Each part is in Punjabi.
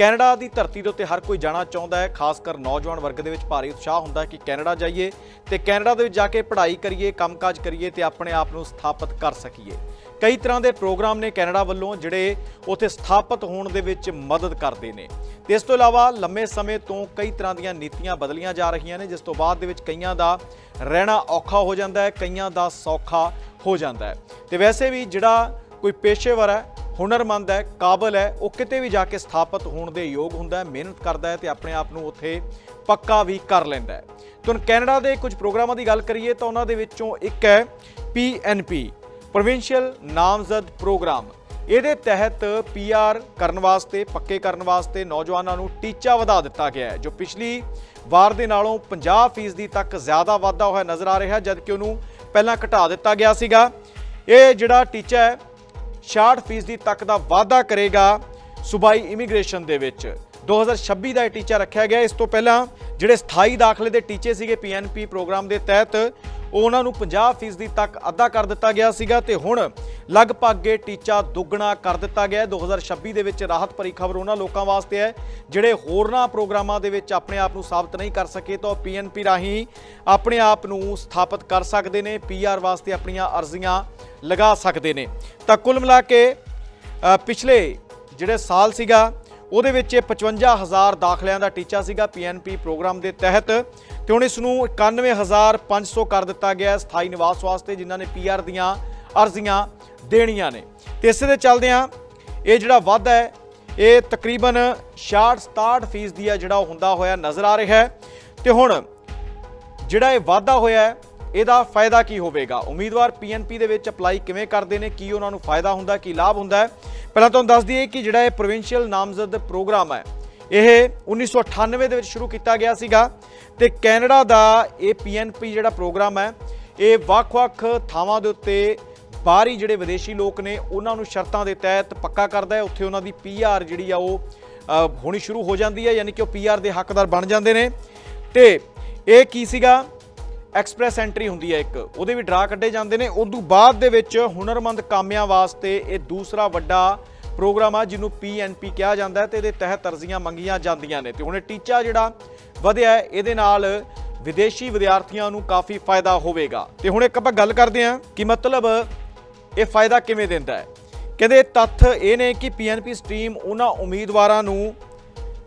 ਕੈਨੇਡਾ ਦੀ ਧਰਤੀ ਦੇ ਉੱਤੇ ਹਰ ਕੋਈ ਜਾਣਾ ਚਾਹੁੰਦਾ ਹੈ, ਖਾਸ ਕਰ ਨੌਜਵਾਨ ਵਰਗ ਦੇ ਵਿੱਚ ਭਾਰੀ ਉਤਸ਼ਾਹ ਹੁੰਦਾ ਹੈ ਕਿ ਕੈਨੇਡਾ ਜਾਈਏ ਤੇ ਕੈਨੇਡਾ ਦੇ ਵਿੱਚ ਜਾ ਕੇ ਪੜ੍ਹਾਈ ਕਰੀਏ, ਕੰਮਕਾਜ ਕਰੀਏ ਤੇ ਆਪਣੇ ਆਪ ਨੂੰ ਸਥਾਪਿਤ ਕਰ ਸਕੀਏ। ਕਈ ਤਰ੍ਹਾਂ ਦੇ ਪ੍ਰੋਗਰਾਮ ਨੇ ਕੈਨੇਡਾ ਵੱਲੋਂ ਜਿਹੜੇ ਉੱਥੇ ਸਥਾਪਿਤ ਹੋਣ ਦੇ ਵਿੱਚ ਮਦਦ ਕਰਦੇ ਨੇ। ਤੇ ਇਸ ਤੋਂ ਇਲਾਵਾ ਲੰਮੇ ਸਮੇਂ ਤੋਂ ਕਈ ਤਰ੍ਹਾਂ ਦੀਆਂ ਨੀਤੀਆਂ ਬਦਲੀਆਂ ਜਾ ਰਹੀਆਂ ਨੇ, ਜਿਸ ਤੋਂ ਬਾਅਦ ਦੇ ਵਿੱਚ ਕਈਆਂ ਦਾ ਰਹਿਣਾ ਔਖਾ ਹੋ ਜਾਂਦਾ ਹੈ, ਕਈਆਂ ਦਾ ਸੌਖਾ ਹੋ ਜਾਂਦਾ ਹੈ। ਤੇ ਵੈਸੇ ਵੀ ਜਿਹੜਾ ਕੋਈ ਪੇਸ਼ੇਵਰ ਹੈ ਹੁਨਰਮੰਦ ਹੈ, ਕਾਬਲ ਹੈ, ਉਹ ਕਿਤੇ ਵੀ ਜਾ ਕੇ ਸਥਾਪਿਤ ਹੋਣ ਦੇ ਯੋਗ ਹੁੰਦਾ ਹੈ, ਮਿਹਨਤ ਕਰਦਾ ਹੈ ਤੇ ਆਪਣੇ ਆਪ ਨੂੰ ਉੱਥੇ ਪੱਕਾ ਵੀ ਕਰ ਲੈਂਦਾ ਹੈ। ਤਾਂ ਕੈਨੇਡਾ ਦੇ ਕੁਝ ਪ੍ਰੋਗਰਾਮਾਂ ਦੀ ਗੱਲ ਕਰੀਏ ਤਾਂ ਉਹਨਾਂ ਦੇ ਵਿੱਚੋਂ ਇੱਕ ਹੈ PNP ਪ੍ਰੋਵਿੰਸ਼ੀਅਲ ਨਾਮਜ਼ਦ ਪ੍ਰੋਗਰਾਮ ਇਹਦੇ ਤਹਿਤ ਪੀਆਰ ਕਰਨ ਵਾਸਤੇ, ਪੱਕੇ ਕਰਨ ਵਾਸਤੇ ਨੌਜਵਾਨਾਂ ਨੂੰ ਟੀਚਾ ਵਧਾ ਦਿੱਤਾ ਗਿਆ ਹੈ, ਜੋ ਪਿਛਲੀ ਵਾਰ ਦੇ ਨਾਲੋਂ 50% ਤੱਕ ਜ਼ਿਆਦਾ ਵਾਧਾ ਹੋਇਆ ਨਜ਼ਰ ਆ ਰਿਹਾ, ਜਦਕਿ ਉਹਨੂੰ ਪਹਿਲਾਂ ਘਟਾ ਦਿੱਤਾ ਗਿਆ ਸੀਗਾ। ਇਹ ਜਿਹੜਾ ਟੀਚਾ ਹੈ 66% ਤੱਕ ਦਾ ਵਾਧਾ ਕਰੇਗਾ ਸੂਬਾਈ ਇਮੀਗ੍ਰੇਸ਼ਨ ਦੇ ਵਿੱਚ। 2026 ਦਾ ਇਹ ਟੀਚਾ ਰੱਖਿਆ ਗਿਆ। ਇਸ ਤੋਂ ਪਹਿਲਾਂ ਜਿਹੜੇ ਸਥਾਈ ਦਾਖਲੇ ਦੇ ਟੀਚੇ ਸੀਗੇ ਪੀਐਨਪੀ ਪ੍ਰੋਗਰਾਮ ਦੇ ਤਹਿਤ ਉਹਨਾਂ ਨੂੰ 50% ਤੱਕ ਅੱਧਾ ਕਰ ਦਿੱਤਾ ਗਿਆ ਸੀਗਾ ਤੇ ਹੁਣ ਲਗਭਗ ਇਹ ਟੀਚਾ ਦੁੱਗਣਾ ਕਰ ਦਿੱਤਾ ਗਿਆ ਹੈ। 2026 ਦੇ ਵਿੱਚ ਰਾਹਤ ਭਰੀ ਖਬਰ ਉਹਨਾਂ ਲੋਕਾਂ ਵਾਸਤੇ ਹੈ, ਜਿਹੜੇ ਹੋਰਨਾਂ ਪ੍ਰੋਗਰਾਮਾਂ ਦੇ ਵਿੱਚ ਆਪਣੇ ਆਪ ਨੂੰ ਸਾਬਤ ਨਹੀਂ ਕਰ ਸਕੇ ਤਾਂ ਪੀਐਨਪੀ ਰਾਹੀਂ ਆਪਣੇ ਆਪ ਨੂੰ ਸਥਾਪਿਤ ਕਰ ਸਕਦੇ ਨੇ ਪੀਆਰ ਵਾਸਤੇ ਆਪਣੀਆਂ ਅਰਜ਼ੀਆਂ ਲਗਾ ਸਕਦੇ ਨੇ ਤਾਂ ਕੁੱਲ ਮਿਲਾ ਕੇ ਪਿਛਲੇ ਜਿਹੜੇ ਸਾਲ ਸੀਗਾ ਉਹਦੇ ਵਿੱਚ ਇਹ 55000 ਦਾਖਲਿਆਂ ਦਾ ਟੀਚਾ ਸੀਗਾ ਪੀਐਨਪੀ ਪ੍ਰੋਗਰਾਮ ਦੇ ਤਹਿਤ ਤੇ ਹੁਣ ਇਸ ਨੂੰ 91500 ਕਰ ਦਿੱਤਾ ਗਿਆ ਸਥਾਈ ਨਿਵਾਸ ਵਾਸਤੇ, ਜਿਨ੍ਹਾਂ ਨੇ ਪੀਆਰ ਦੀਆਂ ਅਰਜ਼ੀਆਂ ਦੇਣੀਆਂ ਨੇ। ਤੇ ਇਸੇ ਦੇ ਚੱਲਦਿਆਂ ਇਹ ਜਿਹੜਾ ਵਾਧਾ ਹੈ, ਇਹ ਤਕਰੀਬਨ 66-67 ਫੀਸਦੀ ਹੈ ਜਿਹੜਾ ਉਹ ਹੁੰਦਾ ਹੋਇਆ ਨਜ਼ਰ ਆ ਰਿਹਾ ਹੈ। ਤੇ ਹੁਣ ਜਿਹੜਾ ਇਹ ਵਾਧਾ ਹੋਇਆ ਹੈ ਇਹਦਾ ਫਾਇਦਾ ਕੀ ਹੋਵੇਗਾ? ਉਮੀਦਵਾਰ ਪੀਐਨਪੀ ਦੇ ਵਿੱਚ ਅਪਲਾਈ ਕਿਵੇਂ ਕਰਦੇ ਨੇ? ਕੀ ਉਹਨਾਂ ਨੂੰ ਫਾਇਦਾ ਹੁੰਦਾ? ਕੀ ਲਾਭ ਹੁੰਦਾ ਪਹਿਲਾਂ ਤੁਹਾਨੂੰ ਦੱਸ ਦਈਏ ਕਿ ਜਿਹੜਾ ਇਹ ਪ੍ਰੋਵਿੰਸ਼ੀਅਲ ਨਾਮਜ਼ਦ ਪ੍ਰੋਗਰਾਮ ਹੈ, ਇਹ 1998 ਦੇ ਵਿੱਚ ਸ਼ੁਰੂ ਕੀਤਾ ਗਿਆ ਸੀਗਾ ਤੇ ਕੈਨੇਡਾ ਦਾ ਇਹ ਪੀਐਨਪੀ ਜਿਹੜਾ ਪ੍ਰੋਗਰਾਮ ਹੈ, ਇਹ ਵੱਖ-ਵੱਖ ਥਾਵਾਂ ਦੇ ਉੱਤੇ ਬਾਹਰੀ ਜਿਹੜੇ ਵਿਦੇਸ਼ੀ ਲੋਕ ਨੇ, ਉਹਨਾਂ ਨੂੰ ਸ਼ਰਤਾਂ ਦੇ ਤਹਿਤ ਪੱਕਾ ਕਰਦਾ ਹੈ। ਉੱਥੇ ਉਹਨਾਂ ਦੀ ਪੀਆਰ ਜਿਹੜੀ ਆ ਉਹ ਹੋਣੀ ਸ਼ੁਰੂ ਹੋ ਜਾਂਦੀ ਹੈ, ਯਾਨੀ ਕਿ ਉਹ ਪੀਆਰ ਦੇ ਹੱਕਦਾਰ ਬਣ ਜਾਂਦੇ ਨੇ। ਤੇ ਇਹ ਕੀ ਸੀਗਾ? ਐਕਸਪ੍ਰੈਸ ਐਂਟਰੀ ਹੁੰਦੀ ਹੈ ਇੱਕ, ਉਹਦੇ ਵੀ ਡਰਾ ਕੱਢੇ ਜਾਂਦੇ ਨੇ। ਉਦੋਂ ਬਾਅਦ ਦੇ ਵਿੱਚ ਹੁਨਰਮੰਦ ਕਾਮਿਆਂ ਵਾਸਤੇ ਇਹ ਦੂਸਰਾ ਵੱਡਾ ਪ੍ਰੋਗਰਾਮ ਆ, ਜਿਹਨੂੰ ਪੀਐਨਪੀ ਕਿਹਾ ਜਾਂਦਾ ਹੈ ਤੇ ਇਹਦੇ ਤਹਿਤ ਤਰਜ਼ੀਆਂ ਮੰਗੀਆਂ ਜਾਂਦੀਆਂ ਨੇ। ਤੇ ਹੁਣ ਇਹ ਟੀਚਾ ਜਿਹੜਾ ਵਧਿਆ ਇਹਦੇ ਨਾਲ ਵਿਦੇਸ਼ੀ ਵਿਦਿਆਰਥੀਆਂ ਨੂੰ ਕਾਫੀ ਫਾਇਦਾ ਹੋਵੇਗਾ। ਤੇ ਹੁਣ ਇੱਕ ਆਪਾਂ ਗੱਲ ਕਰਦੇ ਹਾਂ ਕਿ ਮਤਲਬ ਇਹ ਫਾਇਦਾ ਕਿਵੇਂ ਦਿੰਦਾ ਹੈ। ਕਹਿੰਦੇ ਤੱਥ ਇਹ ਨੇ ਕਿ ਪੀਐਨਪੀ ਸਟਰੀਮ ਉਹਨਾਂ ਉਮੀਦਵਾਰਾਂ ਨੂੰ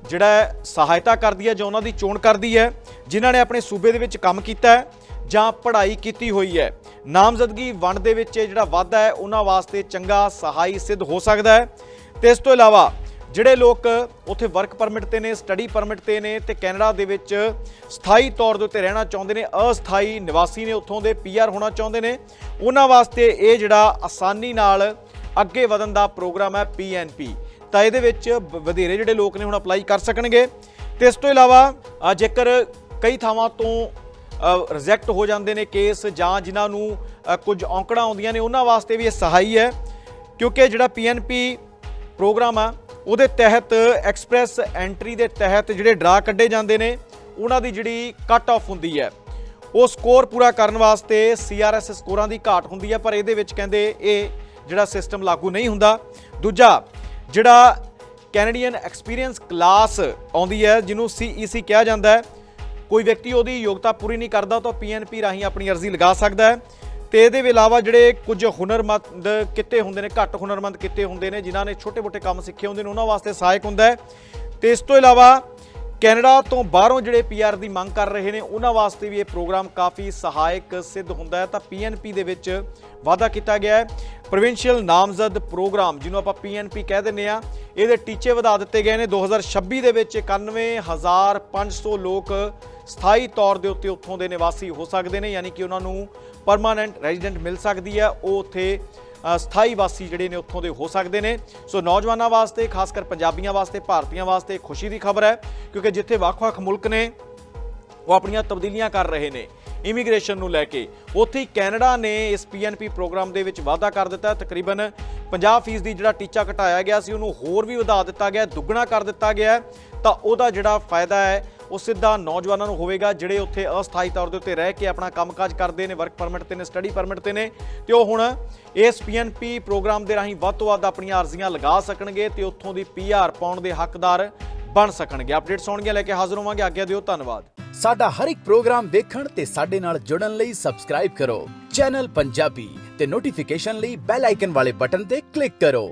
ਜਿਹੜਾ ਸਹਾਇਤਾ ਕਰਦੀ ਹੈ ਜਾਂ ਉਹਨਾਂ ਦੀ ਚੋਣ ਕਰਦੀ ਹੈ, ਜਿਨ੍ਹਾਂ ਨੇ ਆਪਣੇ ਸੂਬੇ ਦੇ ਵਿੱਚ ਕੰਮ ਕੀਤਾ ਹੈ ਜਾਂ ਪੜ੍ਹਾਈ ਕੀਤੀ ਹੋਈ ਹੈ। ਨਾਮਜ਼ਦਗੀ ਵੰਡ ਦੇ ਵਿੱਚ ਇਹ ਜਿਹੜਾ ਵਾਧਾ ਹੈ, ਉਹਨਾਂ ਵਾਸਤੇ ਚੰਗਾ ਸਹਾਈ ਸਿੱਧ ਹੋ ਸਕਦਾ ਹੈ। ਤੇ ਇਸ ਤੋਂ ਇਲਾਵਾ ਜਿਹੜੇ ਲੋਕ ਉੱਥੇ ਵਰਕ ਪਰਮਿਟ ਤੇ ਨੇ ਸਟੱਡੀ ਪਰਮਿਟ ਤੇ ਨੇ ਤੇ ਕੈਨੇਡਾ ਦੇ ਵਿੱਚ ਸਥਾਈ ਤੌਰ ਦੇ ਉੱਤੇ ਰਹਿਣਾ ਚਾਹੁੰਦੇ ਨੇ, ਅਸਥਾਈ ਨਿਵਾਸੀ ਨੇ ਉੱਥੋਂ ਦੇ ਪੀਆਰ ਹੋਣਾ ਚਾਹੁੰਦੇ ਨੇ, ਉਹਨਾਂ ਵਾਸਤੇ ਇਹ ਜਿਹੜਾ ਆਸਾਨੀ ਨਾਲ ਅੱਗੇ ਵਧਣ ਦਾ ਪ੍ਰੋਗਰਾਮ ਹੈ ਪੀਐਨਪੀ ਤਾਂ ਇਹਦੇ ਵਿੱਚ ਵਧੇਰੇ ਜਿਹੜੇ ਲੋਕ ਨੇ ਹੁਣ ਅਪਲਾਈ ਕਰ ਸਕਣਗੇ। ਤੇ ਇਸ ਤੋਂ ਇਲਾਵਾ ਜੇਕਰ ਕਈ ਥਾਵਾਂ ਤੋਂ ਰਿਜੈਕਟ ਹੋ ਜਾਂਦੇ ਨੇ ਕੇਸ ਜਾਂ ਜਿਨ੍ਹਾਂ ਨੂੰ ਕੁਝ ਔਂਕੜਾਂ ਆਉਂਦੀਆਂ ਨੇ, ਉਹਨਾਂ ਵਾਸਤੇ ਵੀ ਇਹ ਸਹਾਈ ਹੈ। ਕਿਉਂਕਿ ਜਿਹੜਾ ਪੀਐਨਪੀ ਪ੍ਰੋਗਰਾਮ ਆ, ਉਹਦੇ ਤਹਿਤ ਐਕਸਪ੍ਰੈਸ ਐਂਟਰੀ ਦੇ ਤਹਿਤ ਜਿਹੜੇ ਡਰਾ ਕੱਢੇ ਜਾਂਦੇ ਨੇ, ਉਹਨਾਂ ਦੀ ਜਿਹੜੀ ਕੱਟ ਆਫ ਹੁੰਦੀ ਹੈ। ਉਹ ਸਕੋਰ ਪੂਰਾ ਕਰਨ ਵਾਸਤੇ ਸੀਆਰਐਸ ਸਕੋਰਾਂ ਦੀ ਘਾਟ ਹੁੰਦੀ ਹੈ, ਪਰ ਇਹਦੇ ਵਿੱਚ ਕਹਿੰਦੇ ਇਹ ਜਿਹੜਾ ਸਿਸਟਮ ਲਾਗੂ ਨਹੀਂ ਹੁੰਦਾ। ਦੂਜਾ ਜਿਹੜਾ ਕੈਨੇਡੀਅਨ ਐਕਸਪੀਰੀਅੰਸ ਕਲਾਸ ਆਉਂਦੀ ਹੈ, ਜਿਹਨੂੰ ਸੀਈਸੀ ਕਿਹਾ ਜਾਂਦਾ ਹੈ। ਕੋਈ ਵਿਅਕਤੀ ਉਹਦੀ ਯੋਗਤਾ ਪੂਰੀ ਨਹੀਂ ਕਰਦਾ, ਤਾਂ ਪੀਐਨਪੀ ਰਾਹੀਂ ਆਪਣੀ ਅਰਜ਼ੀ ਲਗਾ ਸਕਦਾ ਹੈ। ਤੇ ਇਹਦੇ ਇਲਾਵਾ ਜਿਹੜੇ ਕੁਝ ਹੁਨਰਮੰਦ ਕਿੱਤੇ ਹੁੰਦੇ ਨੇ, ਘੱਟ ਹੁਨਰਮੰਦ ਕਿੱਤੇ ਹੁੰਦੇ ਨੇ, ਜਿਨ੍ਹਾਂ ਨੇ ਛੋਟੇ-ਮੋਟੇ ਕੰਮ ਸਿੱਖੇ ਹੁੰਦੇ ਨੇ, ਉਹਨਾਂ ਵਾਸਤੇ ਸਹਾਇਕ ਹੁੰਦਾ ਹੈ। ਤੇ ਇਸ ਤੋਂ ਇਲਾਵਾ ਕੈਨੇਡਾ ਤੋਂ ਬਾਹਰੋਂ ਜਿਹੜੇ ਪੀਆਰ ਦੀ ਮੰਗ ਕਰ ਰਹੇ ਨੇ, ਉਹਨਾਂ ਵਾਸਤੇ ਵੀ ਇਹ ਪ੍ਰੋਗਰਾਮ ਕਾਫੀ ਸਹਾਇਕ ਸਿੱਧ ਹੁੰਦਾ ਹੈ। ਤਾਂ ਪੀਐਨਪੀ ਦੇ ਵਿੱਚ ਵਾਅਦਾ ਕੀਤਾ ਗਿਆ ਹੈ। ਪ੍ਰੋਵਿੰਸ਼ੀਅਲ ਨਾਮਜ਼ਦ ਪ੍ਰੋਗਰਾਮ, ਜਿਹਨੂੰ ਆਪਾਂ ਪੀਐਨਪੀ ਕਹਿ ਦਿੰਦੇ ਆ ਇਹਦੇ ਟੀਚੇ ਵਧਾ ਦਿੱਤੇ ਗਏ ਨੇ। 2026 ਦੇ ਵਿੱਚ 91500 ਲੋਕ ਸਥਾਈ ਤੌਰ ਦੇ ਉੱਤੇ ਉੱਥੋਂ ਦੇ ਨਿਵਾਸੀ ਹੋ ਸਕਦੇ ਨੇ, ਯਾਨੀ ਕਿ ਉਹਨਾਂ ਨੂੰ ਪਰਮਾਨੈਂਟ ਰੈਜ਼ੀਡੈਂਟ ਮਿਲ ਸਕਦੀ ਹੈ। ਉਹ ਉੱਥੇ ਸਥਾਈ ਵਾਸੀ ਜਿਹੜੇ ਨੇ ਉੱਥੋਂ ਦੇ ਹੋ ਸਕਦੇ ਨੇ। ਸੋ ਨੌਜਵਾਨਾਂ ਵਾਸਤੇ, ਖਾਸ ਕਰ ਪੰਜਾਬੀਆਂ ਵਾਸਤੇ, ਭਾਰਤੀਆਂ ਵਾਸਤੇ ਖੁਸ਼ੀ ਦੀ ਖਬਰ ਹੈ, ਕਿਉਂਕਿ ਜਿੱਥੇ ਵੱਖ-ਵੱਖ ਮੁਲਕ ਨੇ, ਉਹ ਆਪਣੀਆਂ ਤਬਦੀਲੀਆਂ ਕਰ ਰਹੇ ਨੇ ਇਮੀਗ੍ਰੇਸ਼ਨ ਨੂੰ ਲੈ ਕੇ। ਉੱਥੇ ਹੀ ਕੈਨੇਡਾ ਨੇ ਇਸ ਪੀਐਨਪੀ ਪ੍ਰੋਗਰਾਮ ਦੇ ਵਿੱਚ ਵਾਅਦਾ ਕਰ ਦਿੱਤਾ ਤਕਰੀਬਨ 50% ਦੀ ਜਿਹੜਾ ਟੀਚਾ ਘਟਾਇਆ ਗਿਆ ਸੀ, ਉਹਨੂੰ ਹੋਰ ਵੀ ਵਧਾ ਦਿੱਤਾ ਗਿਆ, ਦੁੱਗਣਾ ਕਰ ਦਿੱਤਾ ਗਿਆ ਤਾਂ ਉਹਦਾ ਜਿਹੜਾ ਫਾਇਦਾ ਹੈ ਉਹ ਸਿੱਧਾ ਨੌਜਵਾਨਾਂ ਨੂੰ ਹੋਵੇਗਾ, ਜਿਹੜੇ ਉੱਥੇ ਅਸਥਾਈ ਤੌਰ ਦੇ ਉੱਤੇ ਰਹਿ ਕੇ ਆਪਣਾ ਕੰਮਕਾਜ ਕਰਦੇ ਨੇ ਵਰਕ ਪਰਮਿਟ ਤੇ ਨੇ ਸਟੱਡੀ ਪਰਮਿਟ ਤੇ ਨੇ, ਤੇ ਉਹ ਹੁਣ ਇਸ ਪੀਐਨਪੀ ਪ੍ਰੋਗਰਾਮ ਦੇ ਰਾਹੀਂ ਵੱਧ ਤੋਂ ਵੱਧ ਆਪਣੀਆਂ ਅਰਜ਼ੀਆਂ ਲਗਾ ਸਕਣਗੇ ਤੇ ਉੱਥੋਂ ਦੀ ਪੀਆਰ ਪਾਉਣ ਦੇ ਹੱਕਦਾਰ ਬਣ ਸਕਣਗੇ। ਅਪਡੇਟਸ ਆਉਣਗੀਆਂ, ਲੈ ਕੇ ਹਾਜ਼ਰ ਹੋਵਾਂਗੇ। ਆਗਿਆ ਦਿਓ ਧੰਨਵਾਦ। ਸਾਡਾ ਹਰ ਇੱਕ ਪ੍ਰੋਗਰਾਮ ਦੇਖਣ ਤੇ ਸਾਡੇ ਨਾਲ ਜੁੜਨ ਲਈ ਸਬਸਕ੍ਰਾਈਬ ਕਰੋ। ਚੈਨਲ ਪੰਜਾਬੀ ਤੇ ਨੋਟੀਫਿਕੇਸ਼ਨ ਲਈ ਬੈਲ ਆਈਕਨ ਵਾਲੇ ਬਟਨ ਤੇ ਕਲਿੱਕ ਕਰੋ।